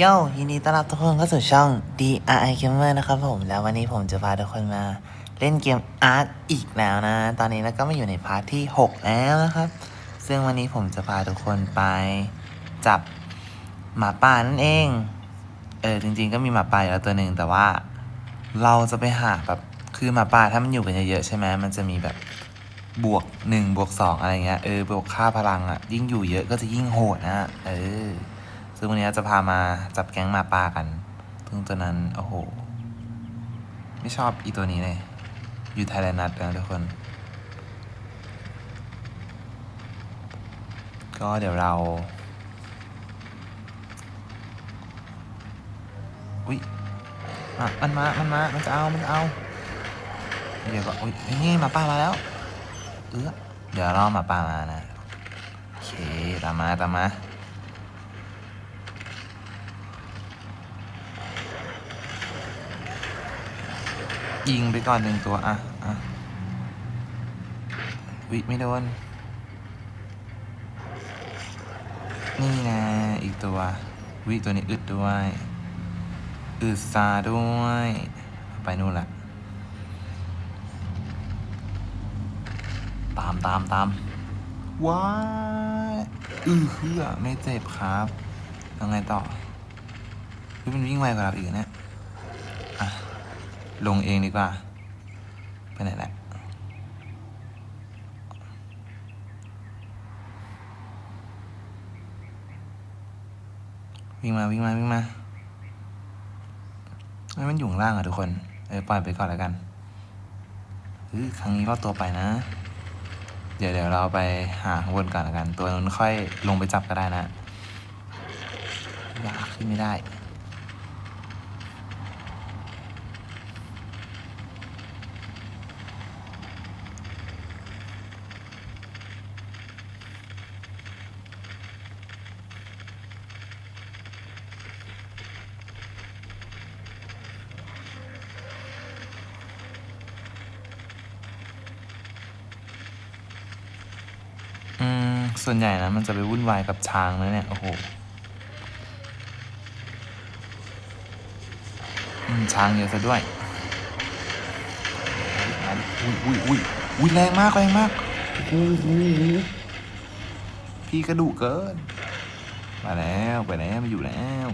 โยยินดีต้อนรับทุกคนเข้าสู่ช่อง DRI Gamer นะครับผม แล้ววันนี้ผมจะพาทุกคนมาเล่นเกมอาร์ตอีกแล้วนะ ตอนนี้เราก็มาอยู่ในพาร์ทที่ 6 แล้วนะครับ ซึ่งวันนี้ผมจะพาทุกคนไปจับหมาป่านั่นเอง เออจริงๆก็มีหมาป่าอยู่แล้วตัวหนึ่งแต่ว่าเราจะไปหาแบบคือหมาป่าถ้ามันอยู่กันเยอะๆใช่ไหมมันจะมีแบบบวกหนึ่งบวกสองอะไรเงี้ยเออบวกค่าพลังอะ่ะยิ่งอยู่เยอะก็จะยิ่งโหดนะเออ ซึ่งวันนี้จะพามาจับแก๊งหมาป่ากันซึ่งตัวนั้น โอ้โห ไม่ชอบอีตัวนี้เลย อยู่ไทยแลนด์นัดนะทุกคน ก็เดี๋ยวเรา อุ้ยมามันมา มันมา มันจะเอา มันจะเอา เดี๋ยวก็อุ้ยนี่หมาป่ามาแล้ว เออเดี๋ยวรอหมาป่ามานะ โอเค ตามมา ตามมา ยิงไปก่อนหนึ่งตัว อะ อะ วิไม่โดน นี่นะอีกตัว วิตัวนี้อึดด้วย อึดซาด้วย ไปนู่นละ ตามตามตามว้าอือเฮือไม่เจ็บครับยังไงต่อเฮ้ยมันวิ่งไวกว่าเราอีกนเนี่ยอะ ลงเองดีกว่า ไปไหนแหละวิ่งมาวิ่งมาวิ่งมาไม่มันอยู่ข้างล่างอะทุกคน เออปล่อยไปก่อนแล้วกันเออครั้งนี้รอดตัวไปนะ เดี๋ยวเดี๋ยวเราไปหาข้างบนก่อนแล้วกัน ตัวนั้นค่อยลงไปจับก็ได้นะอยากขึ้นไม่ได้ อืม ส่วนใหญ่นะมันจะไปวุ่นวายกับช้างนะเนี่ย โอ้โหช้างเยอะซะด้วย อุ้ยอุ้ยอุ้ยอุ้ยแรงมากแรงมากโอ้โหพี่กระดูกเกิน มาแล้วไปแล้วมาอยู่แล้ว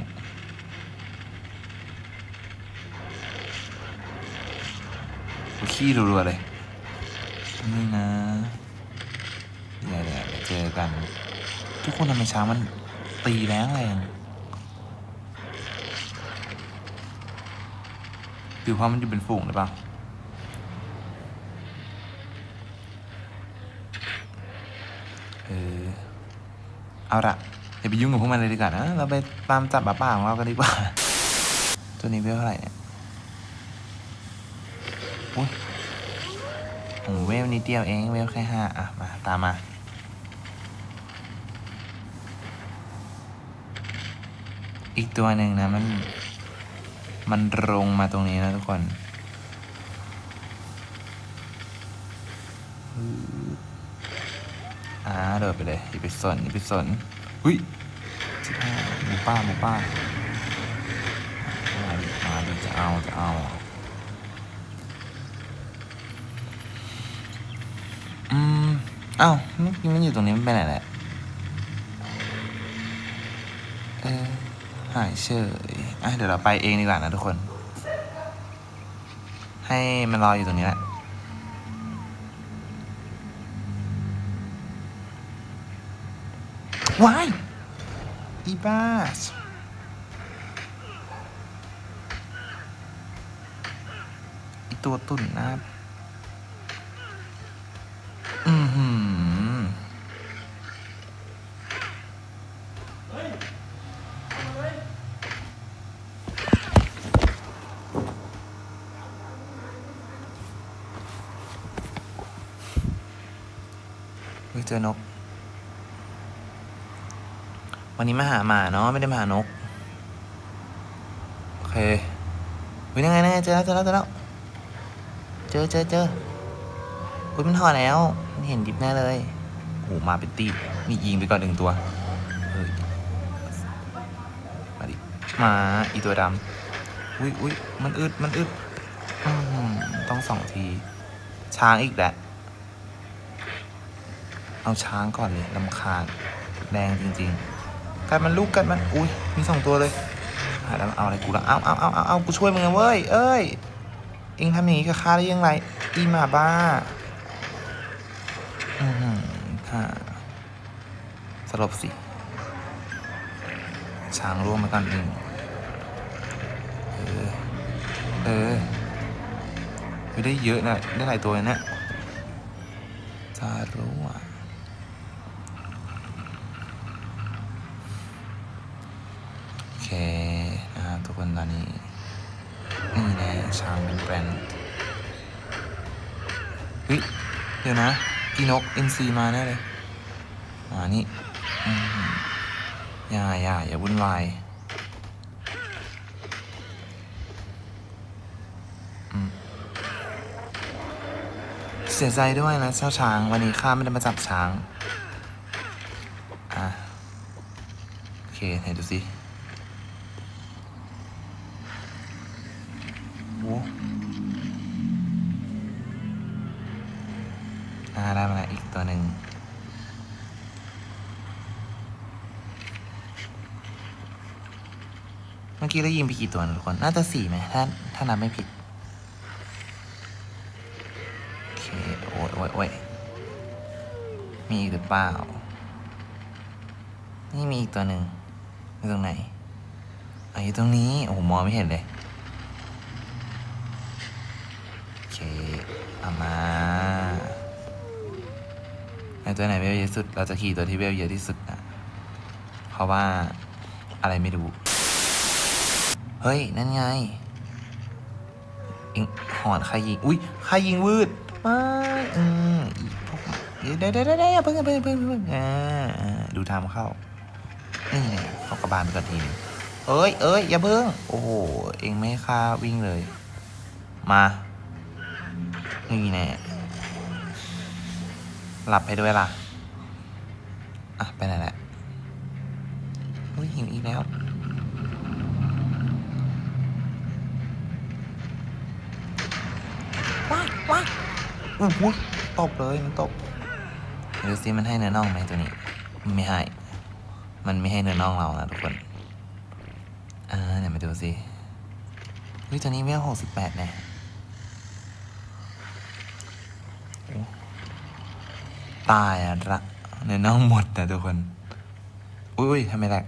ขี้รัวๆเลยนี่นะ เดี๋ยวเดี๋ยวเจอกัน ทุกคนทำไมช้างมันตีแรงแรงหรือเพราะมันอยู่เป็นฝูงหรือเปล่าเออเอาละอย่าไปยุ่งกับพวกมันเลยดีกว่านะ เราไปตามจับหมาป่าของเรากันดีกว่า ตัวนี้เวลเท่าไหร่เนี่ยอุ้ยโอ้โหเวลนิดเดียวเอง เวลแค่ห้าอะ มา ตามมา อีกตัวหนึ่งนะมันมันลงมาตรงนี้นะทุกคนอ่าโดดไปเลยอย่าไปสนอย่าไปสนหุ้ยห้าหมูป้าหมูป้ามาดิมาดิจะเอาจะเอาอืมอ้าวเมื่มันอยู่ตรงนี้มันไปไหนแหละ เออ หายเฉยอะเดี๋ยวเราไปเองดีกว่านะทุกคน ให้มันรออยู่ตรงนี้แหละว้ายอีบ้าสอีตัวตุ่นนะอื ฮ้ยเจอนก วันนี้มาหาหมาเนาะไม่ได้มาหานก โอเคเฮ้ยยังไงนะเจอแล้วเจอแล้วเจอแล้วเจอเจอเจออุ้ยมันถอดแล้วเห็นดิบแน่เลยโอ้มาเป็นตีนี่ยิงไปก่อนหนึ่งตัวเฮ้ยมาดิมาอีตัวดำอุ้ยอุ้ยมันอึดมันอึดต้องสองที ช้างอีกแหละ เอาช้างก่อนเลยลำคาญแรงจริงๆ กัดมันลูกกัดมัน อุ้ยมีสองตัวเลยหาแล้วเอาอะไรกูละเอาเอาเอาเอาเอากูช่วยมึงนะเว้ย เอ้ย เอ็งทำอย่างนี้กับข้าได้ยังไง อีหมาบ้า อือหือฮ่าสลบสิ ช้างร่วงมาก่อนหนึ่งเออ เออไม่ได้เยอะนะ ได้หลายตัวนะจารู้อะ โอ เคนะครับทุกคนตอนนี้นี่แน่ช้างเป็นแบรนด์เฮ้ยเดี๋ยวนะอีนกอินซีมาแน่เลยมานี่อย่าอย่าอย่าวุ่นวายเสียใจด้วยนะเจ้าช้าง วันนี้ข้าไม่ได้มาจับช้าง อะ โอเคไหนดูสิ ตัวหนึ่งเมื่อกี้เรายิงไปกี่ตัวนะทุกคน น่าจะสี่ไหมถ้าถ้านับไม่ผิด โอเค โอ้ยโอ้ยโอ้ยมีอีกหรือเปล่า นี่มีอีกตัวหนึ่งอยู่ตรงไหนออยู่ตรงนี้ โอ้โหมองไม่เห็นเลย โอเค เอามา ไอตัวไหนเวลเยอะสุด เราจะขี่ตัวที่เวลเยอะที่สุดนะเพราะว่าอะไรไม่รู้ เฮ้ย นั่นไงอิงหอนใครยิง อุ้ยใครยิงวืดม่อืมอีพวกเดี๋ยวเดี๋ยวเดี๋ยวเดี๋ยวอย่าเพิ่งอย่าเพิ่งอย่าเพิ่งอย่าเพิ่งอ่าดูทางเข้า นี่ไงเข้ากระบาลไปก่อนทีนึงเอ้ยเอ้ยอย่าเพิ่ง โอ้โห เองไม่ค่าวิ่งเลย มา นี่แน่ หลับให้ด้วยล่ะ อะ ไปไหนแหละอุ้ยหิวอีกแล้ว ว้ายว้ายอู้หูตบเลย มันตบเดี๋ยวซิมันให้เนื้อน่องไหมตัวนี้ มันไม่ให้ มันไม่ให้เนื้อน่องเรานะทุกคน อ่าเดี๋ยวมาดูสิเฮ้ยตัวนี้เวลหกสิบแปดแน่โตายอะละเนื้อน่องหมดนะทุกคน อุ้ยทำไมแหลก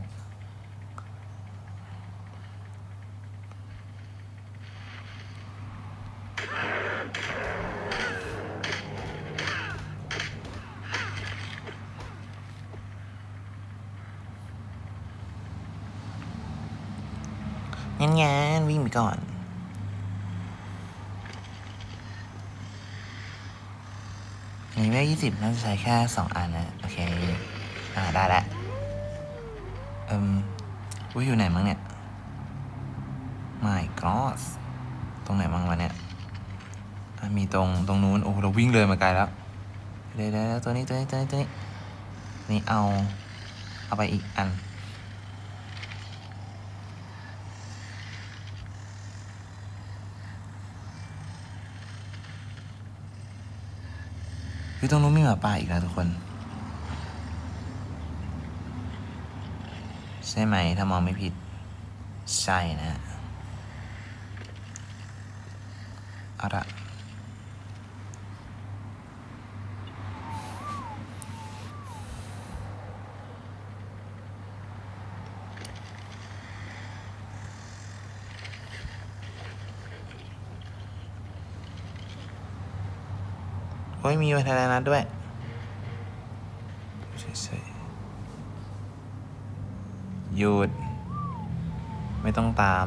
งั้นงนวิ่งไปก่อน อั นี้เวลยี่สิบน่าจะใช้แค่สองอันนะโอเค อ่าได้ละเอืมอุ้ยอยู่ไหนมั้งเนี่ย my god ตรงไหนมั้งวะเนี่ยอะมีตรงตรงนู้นโอ้เราวิ่งเลยมาไกลแล้วเลยวเดี๋ยวตัวนี้ตัวนี้ตัวนี้ตัวนี้นี่เอา เอาไปอีกอัน คือตรงนู้นมีหมาป่าอีกแล้วทุกคน ใช่ไหมถ้ามองไม่ผิด ใช่นะเอาละ โอ้ยมีวัฒนนัดด้วยใช่ๆหยุด ไม่ต้องตาม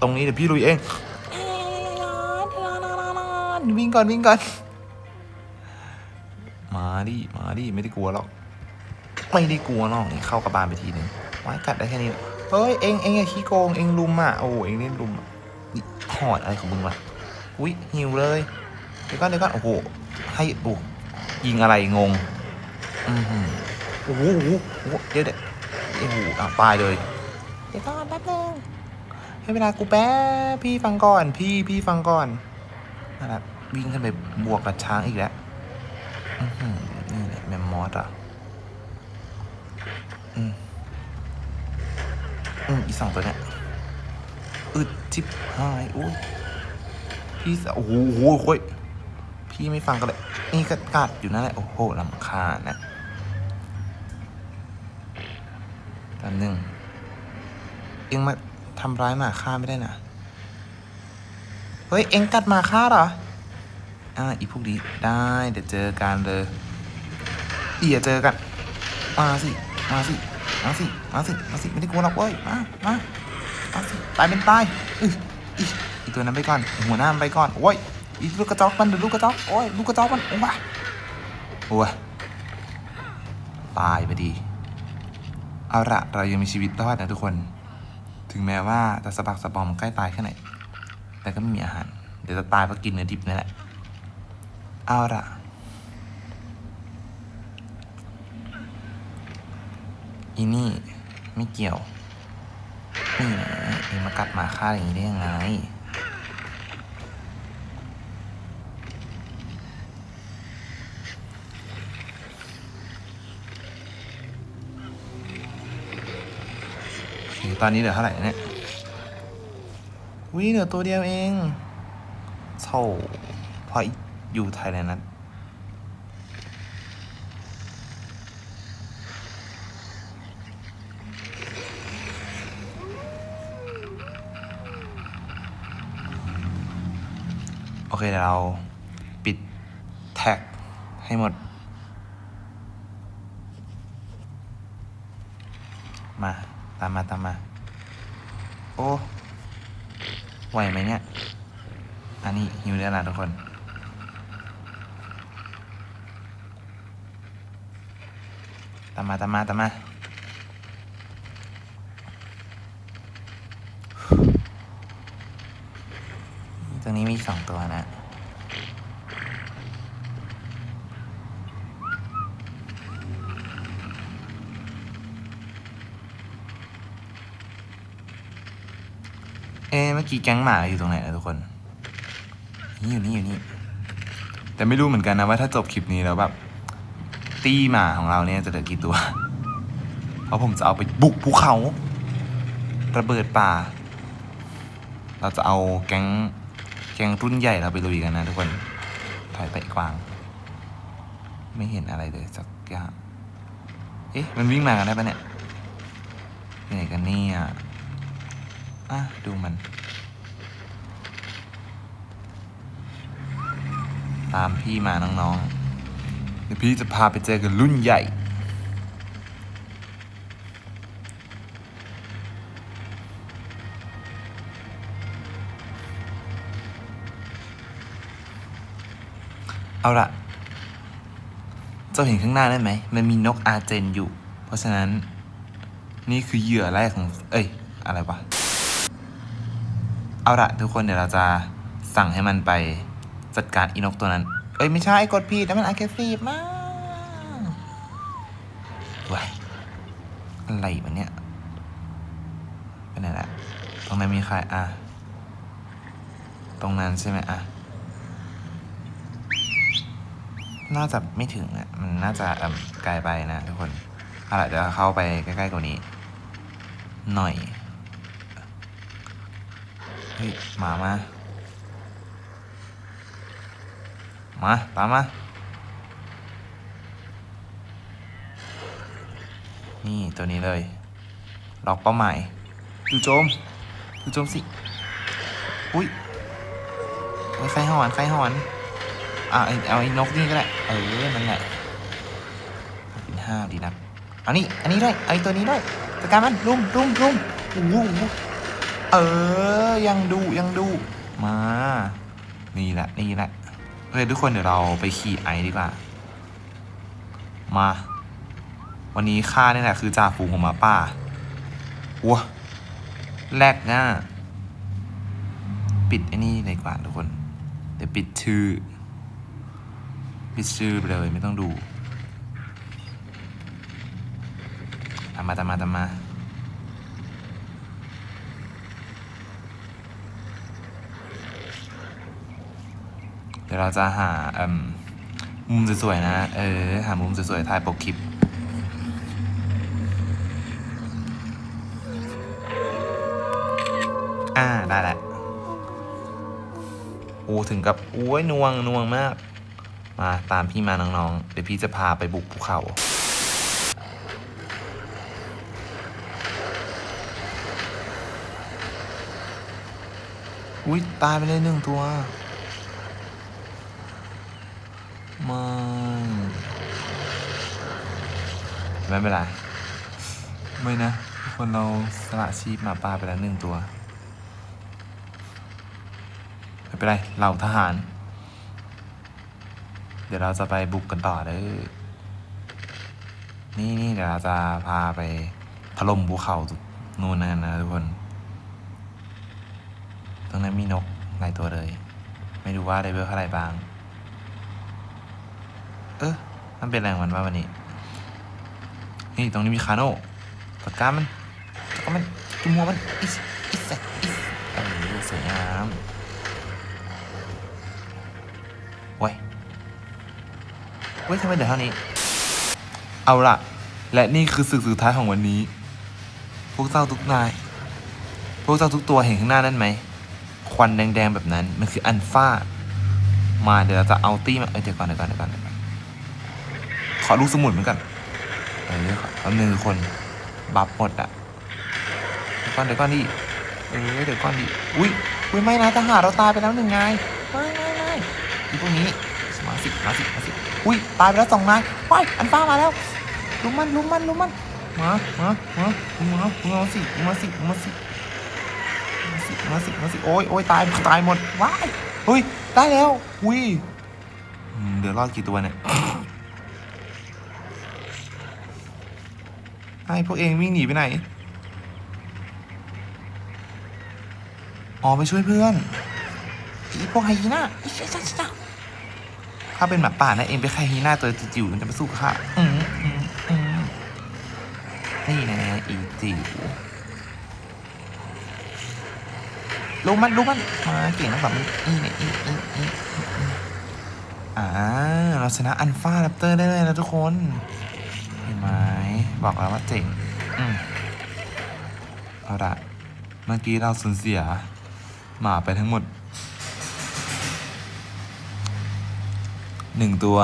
ตรงนี้เดี๋ยวพี่ลุยเองวิ่งก่อนวิ่งก่อน มาดิมาดิไม่ได้กลัวหรอก ไม่ได้กลัวหรอกนี่เข้ากระบาลไปทีนึงไว้กัดได้แค่นี้เฮ้ยเองเองอย่าขี้โกงเองลุมอะโอ้เองเล่นลุมอะนี่หอดอะไรของมึงวะอุ้ยหิวเลย เดี๋ยวก่อนเดี๋ยวก่อนโอ้โหให้โอ้ยิงอะไรงงอือหือโอ้โหโอ้โหโอ้โหเดี๋ยวเดี๋ยวอ้โหอะตายเลย เดี๋ยวก่อนแป๊บนึงให้เวลากูแป๊บพี่ฟังก่อนพี่พี่ฟังก่อนนั่นแหละวิ่งขึ้นไปบวกกับช้างอีกแล้วอื้อหือนี่แหละแมมมอสอะอืมอืมอีสองตัวเนี้ยอึดจิบหายอุ้ยพี่สาวโอ้โหโอ้โหโอ้ย พี่ไม่ฟังกันเลยนี่ก็กัดอยู่นั่นแหละโอ้โหลำคาญนะแป๊บนึงเอ็งมาทำร้ายหมาข้าไม่ได้นะเฮ้ยเอ็งกัดหมาข้าเหรออ่าอีพวกนี้ได้เดี๋ยวเจอกันเลยเดี๋ยวเจอกันมาสิมาสิมาสิมาสิมาสิไม่ได้กลัวหรอกเว้ยมามามาสิตายเป็นตายอืออีตัวนั้นไปก่อนหัวหน้ามันไปก่อนโอ้ย อีลูกกระจอกมันเดี๋ยวลูกกระจอกโอ้ยลูกกระจอกมันโอ้ยโอ้ยตายไปดี เอาละเรายังมีชีวิตรอดนะทุกคน ถึงแม้ว่าจะสะบักสะบอมใกล้ตายแค่ไหน แต่ก็ไม่มีอาหาร เดี๋ยวจะตายเพราะกินเนื้อดิบนี่แหละ เอาละอีนี่ไม่เกี่ยวนี่นะเองมากัดหมาฆ่าอย่างนี้ได้ยังไง โอเค ตอนนี้เหลือเท่าไหร่เนี่ยวิเหลือตัวเดียวเองโธ่พออยู่ไทยแล้วนะโอเคเดี๋ยวเราปิดแท็กให้หมด มา ตามมาตามมา โอ้ไหวไหมเนี่ย อันนี้หิวเรื่องอะทุกคน ตามมาตามมาตามมาตรงนี้มีสองตัวนะ เอ๊ะเมื่อกี้แก๊งหมาอยู่ตรงไหนนะทุกคน นี่อยู่นี่อยู่นี่ แต่ไม่รู้เหมือนกันนะว่าถ้าจบคลิปนี้แล้วแบบตี้หมาของเราเนี่ยจะเหลือกี่ตัว เพราะผมจะเอาไปบุกภูเขาระเบิดป่า เราจะเอาแก๊งแก๊งรุ่นใหญ่เราไปลุยกันนะทุกคน ถอยไปกวาง ไม่เห็นอะไรเลยสักอย่าง เอ๊ะ มันวิ่งมากันได้ปะเนี่ยไหนกันเนี่ยอะ ดูมัน ตามพี่มาน้องๆเดี๋ยวพี่จะพาไปเจอกันรุ่นใหญ่ เอาละเจ้าเห็นข้างหน้าได้ไหม มันมีนกอาเจนอยู่ เพราะฉะนั้น นี่คือเหยื่อแรกของ เอ้ย อะไรวะ เอาละทุกคนเดี๋ยวเราจะสั่งให้มันไป จัดการอีนกตัวนั้น เอ้ย ไม่ใช่กดผิดแล้วมันอา r ซีมากว้ายอะไรวะเนี่ยเป็นไหนละตรงนั้นมีใครอะ ตรงนั้นใช่ไหมอะ น่าจะไม่ถึงอะ มันน่าจะอืมไกลไปนะทุกคนเอาละเดี๋ยวเข้าไปใกล้ๆกว่านี้ หน่อย เฮ้ยหมามา มา ตามมา นี่ตัวนี้เลย ล็อกเป้าหมายดูโจมดูโจมสิ อุ้ยไฟหอนไฟหอนอะเอาเอาไอ้นกนี่ก็ได้เออนั่นแหละเป็นห้าดีนักอานี่อันนี้ด้วยไอ้ตัวนี้ด้วยจัดการมันรุมรุมรุมโอ้โหเออยังดูยังดูมา นี่แหละนี่แหละ เคทุกคนเดี๋ยวเราไปขี่ไอดีกว่า มา วันนี้ข้าเนี่ยแหละคือจ่าฝูงของหมาป่าว้าแรกหน้า ปิดไอ้นี่เลยดีกว่าทุกคน เดี๋ยวปิดชื่อ ปิดชื่อไปเลยไม่ต้องดูทามมาตามมาตามมา ดี๋ยวเราจะหาเอมมุมสวยๆนะ เออ หามุมสวยๆถ่ายปกคลิปอ่าได้แหละโอ้ถึงกับโอ้ยนวงนวงมาก มาตามพี่มาน้องๆ เดี๋ยวพี่จะพาไปบุกภูเขาอุ้ยตายไปเลยหนึ่งตัว ไม่ไม่เป็นไรไม่นะ คนเราสละชีพหมาป่าไปแล้วหนึ่งตัว ไม่เป็นไรเราทหาร เดี๋ยวเราจะไปบุกกันต่อเด้อนี่นี่เดี๋ยวเราจะพาไปถล่มภูเขานู่นนั่นนะทุกคน ตรงนั้นมีนกหลายตัวเลย ไม่รู้ว่าได้เบลเท่าไหร่บ้าง เออมันเป็นแรงมันว่าวันนี้ นี่ตรงนี้มีคาโน่ปากกามันปากกามันจุ่มหัวมันอิสอิสแซอิสเออสวยงามเว้ยเว้ยทำไมเดี๋ยวเท่านี้ เอาล่ะ และนี่คือศึกสุดท้ายของวันนี้ พวกเจ้าทุกนาย พวกเจ้าทุกตัวเห็นข้างหน้านั่นไหม ควันแดงๆแบบนั้น มันคืออันฟ้า มาเดี๋ยวเราจะเอาตี้มา เออเดี๋ยวก่อนเดี๋ยวก่อนเดี๋ยวก่อน ขอลูสมุนเหมือนกันเออขอแป๊บนึงคนบัฟหมดอะเดี๋ยวก่อนเดี๋ยวก่อนดิเออเดี๋ยวก่อนดิอุ้ยอุ้ยไม่นะทหารเราตายไปแล้วหนึ่งนายไม่ไม่ไม่อีพวกนี้มาสิมาสิมาสิอุ้ยตายไปแล้วสองนายว้ายอันฟ้ามาแล้วลุมมันลุมมันลุมมันมามามามามาสิมาสิมาสิมาสิมาสิมาสิโอ้ยโอ้ยตายตายหมดว้ายเฮ้ยได้แล้วอุ้ยเดี๋ยวรอดกี่ตัวเนี่ย ไอ้พวกเองวิ่งหนีไปไหน อ๋อไปช่วยเพื่อนอีพวกไฮยีน่าอีเจ้าเจ้าเจ้าถ้าเป็นหมาป่านะเองไปไฮยีน่าตัวจิ๋วมันจะไปสู้ข้าอืมอืมอืมนี่นะอีจิ๋วรู้มันรู้มันมาเก่งนะแบบนี้อีเนี่ยอีอีอีอ่าเราชนะอันฟาแรปเตอร์ได้เลยนะทุกคน บอกแล้วว่าเจ๋งอืมเอาละเมื่อกี้เราสูญเสีย หมาไปทั้งหมดหนึ่งตัว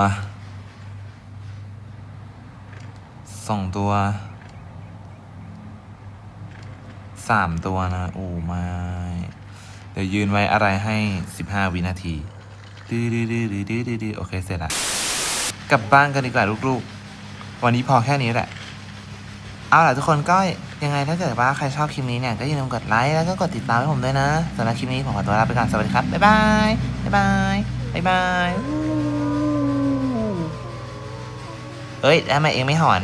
สองตัวสามตัวนะ โอ้ไม่เดี๋ยวยืนไว้อะไรให้15วินาทีดื้อดื้อดื้อดื้อดื้อดื้อดื้อโอเค เสร็จละกลับบ้านกันดีกว่าลูกๆ วันนี้พอแค่นี้แหละ เอาล่ะทุกคนก็ยังไงถ้าเกิดว่าใครชอบคลิปนี้เนี่ยก็อย่าลืมกดไลค์แล้วก็กดติดตามให้ผมด้วยนะสำหรับคลิปนี้ผมขอตัวลาไปก่อนสวัสดีครับบ๊ายบายบ๊ายบายบ๊ายบายเอ้ยทำไมเองไม่หอน